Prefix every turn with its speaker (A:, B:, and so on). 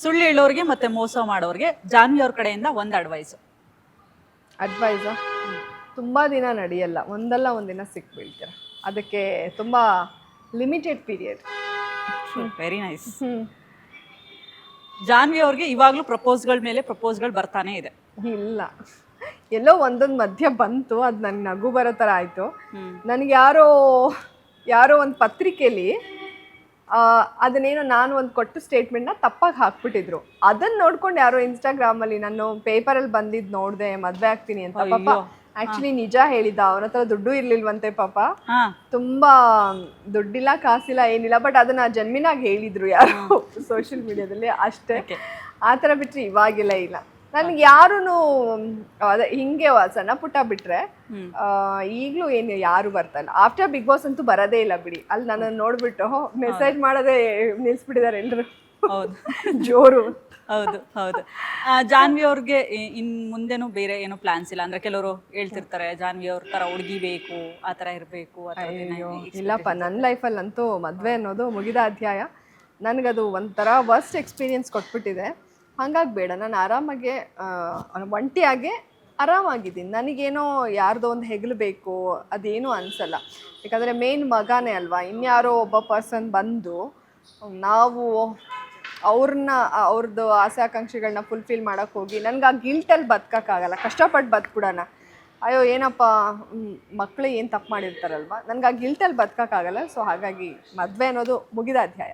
A: ಸುಳ್ಳು ಹೇಳೋರಿಗೆ ಮತ್ತೆ ಮೋಸ ಮಾಡೋರಿಗೆ ಜಾನ್ವಿ ಅವ್ರ ಕಡೆಯಿಂದ ಒಂದು ಅಡ್ವೈಸ್
B: ಅಡ್ವೈಸ್ ತುಂಬಾ ದಿನ ನಡೆಯಲ್ಲ. ಒಂದಲ್ಲ ಒಂದಿನ ಸಿಕ್ಬೀಳ್ತೀರ ಅದಕ್ಕೆ ತುಂಬಾ ಲಿಮಿಟೆಡ್ ಪೀರಿಯಡ್
A: ವೆರಿ ನೈಸ್
B: ಹ್ಞೂ
A: ಜಾನ್ವಿ ಅವ್ರಿಗೆ ಇವಾಗ್ಲೂ ಪ್ರಪೋಸ್ಗಳ ಮೇಲೆ ಪ್ರಪೋಸ್ಗಳು ಬರ್ತಾನೆ ಇದೆ.
B: ಇಲ್ಲ. ಎಲ್ಲೋ ಒಂದೊಂದು ಮಧ್ಯ ಬಂತು ಅದು ನನಗೆ ನಗು ಬರೋ ಥರ ಆಯಿತು. ನನಗೆ ಯಾರೋ ಯಾರೋ ಒಂದು ಪತ್ರಿಕೆಯಲ್ಲಿ ಅದನ್ನೇನೋ ನಾನು ಒಂದು ಕೊಟ್ಟು ಸ್ಟೇಟ್ಮೆಂಟ್ನ ತಪ್ಪಾಗಿ ಹಾಕ್ಬಿಟ್ಟಿದ್ರು. ಅದನ್ನ ನೋಡ್ಕೊಂಡು ಯಾರೋ ಇನ್ಸ್ಟಾಗ್ರಾಮಲ್ಲಿ ನಾನು ಪೇಪರಲ್ಲಿ ಬಂದಿದ್ದು ನೋಡಿದೆ ಮದುವೆ ಆಗ್ತೀನಿ ಅಂತ. ಪಾಪ
A: ಆಕ್ಚುಲಿ
B: ಆ್ಯಕ್ಚುಲಿ ನಿಜ ಹೇಳಿದ್ದ ಅವನ ಹತ್ರ ದುಡ್ಡು ಇರ್ಲಿಲ್ವಂತೆ ಪಾಪ. ತುಂಬ ದುಡ್ಡಿಲ್ಲ ಕಾಸಿಲ್ಲ ಏನಿಲ್ಲ ಬಟ್ ಅದನ್ನ ಜನ್ಮಿನಾಗಿ ಹೇಳಿದ್ರು ಯಾರು ಸೋಷಿಯಲ್ ಮೀಡಿಯಾದಲ್ಲಿ ಅಷ್ಟೇ.
A: ಆತರ
B: ಆ ಥರ ಬಿಟ್ರೆ ಇವಾಗಿಲ್ಲ ಇಲ್ಲ. ನನಗೆ ಯಾರೂ ಅದೇ ಹಿಂಗೆ ಸಣ್ಣ ಪುಟ್ಟ ಬಿಟ್ರೆ
A: ಆ
B: ಈಗಲೂ ಏನು ಯಾರು ಬರ್ತಲ್ಲ ಆಫ್ಟರ್ ಬಿಗ್ ಬಾಸ್ ಅಂತೂ ಬರೋದೇ ಇಲ್ಲ ಬಿಡಿ. ಅಲ್ಲಿ ನನ್ನ ನೋಡ್ಬಿಟ್ಟು ಮೆಸೇಜ್ ಮಾಡೋದೇ ನಿಲ್ಸ್ಬಿಟ್ಟಿದ್ದಾರೆ ಎಲ್ರು.
A: ಹೌದು.
B: ಜೋರು.
A: ಹೌದು ಹೌದು. ಜಾನ್ವಿ ಅವ್ರಿಗೆ ಇನ್ ಮುಂದೆನೂ ಬೇರೆ ಏನು ಪ್ಲಾನ್ಸ್ ಇಲ್ಲ. ಅಂದ್ರೆ ಕೆಲವರು ಹೇಳ್ತಿರ್ತಾರೆ ಜಾನ್ವಿ ಅವ್ರ ತರ ಹುಡುಗಿ ಬೇಕು ಆ ತರ ಇರಬೇಕು
B: ಇಲ್ಲಪ್ಪ ನನ್ನ ಲೈಫಲ್ಲಂತೂ ಮದ್ವೆ ಅನ್ನೋದು ಮುಗಿದ ಅಧ್ಯಾಯ. ನನಗದು ಒಂಥರ ವರ್ಸ್ಟ್ ಎಕ್ಸ್ಪೀರಿಯನ್ಸ್ ಕೊಟ್ಬಿಟ್ಟಿದೆ. ಹಾಗಾಗಿ ಬೇಡ. ನಾನು ಆರಾಮಾಗೆ ಒಂಟಿಯಾಗೆ ಆರಾಮಾಗಿದ್ದೀನಿ. ನನಗೇನೋ ಯಾರ್ದೋ ಒಂದು ಹೆಗಲು ಬೇಕು ಅದೇನೂ ಅನಿಸಲ್ಲ. ಯಾಕಂದರೆ ಮೇನ್ ಮಗನೇ ಅಲ್ವಾ? ಇನ್ಯಾರೋ ಒಬ್ಬ ಪರ್ಸನ್ ಬಂದು, ನಾವು ಅವ್ರನ್ನ ಅವ್ರದ್ದು ಆಸೆ ಆಕಾಂಕ್ಷೆಗಳನ್ನ ಫುಲ್ಫಿಲ್ ಮಾಡೋಕ್ಕೆ ಹೋಗಿ, ನನಗೆ ಆ ಗಿಲ್ಟಲ್ಲಿ ಬದುಕೋಕ್ಕಾಗಲ್ಲ. ಕಷ್ಟಪಟ್ಟು ಬದುಕ್ಬಿಡೋಣ ಅಯ್ಯೋ, ಏನಪ್ಪ ಮಕ್ಕಳು ಏನು ತಪ್ಪು ಮಾಡಿರ್ತಾರಲ್ವ? ನನಗೆ ಆ ಗಿಲ್ಟಲ್ಲಿ ಬದುಕೋಕ್ಕಾಗಲ್ಲ. ಸೊ ಹಾಗಾಗಿ ಮದುವೆ ಅನ್ನೋದು ಮುಗಿದ ಅಧ್ಯಾಯ.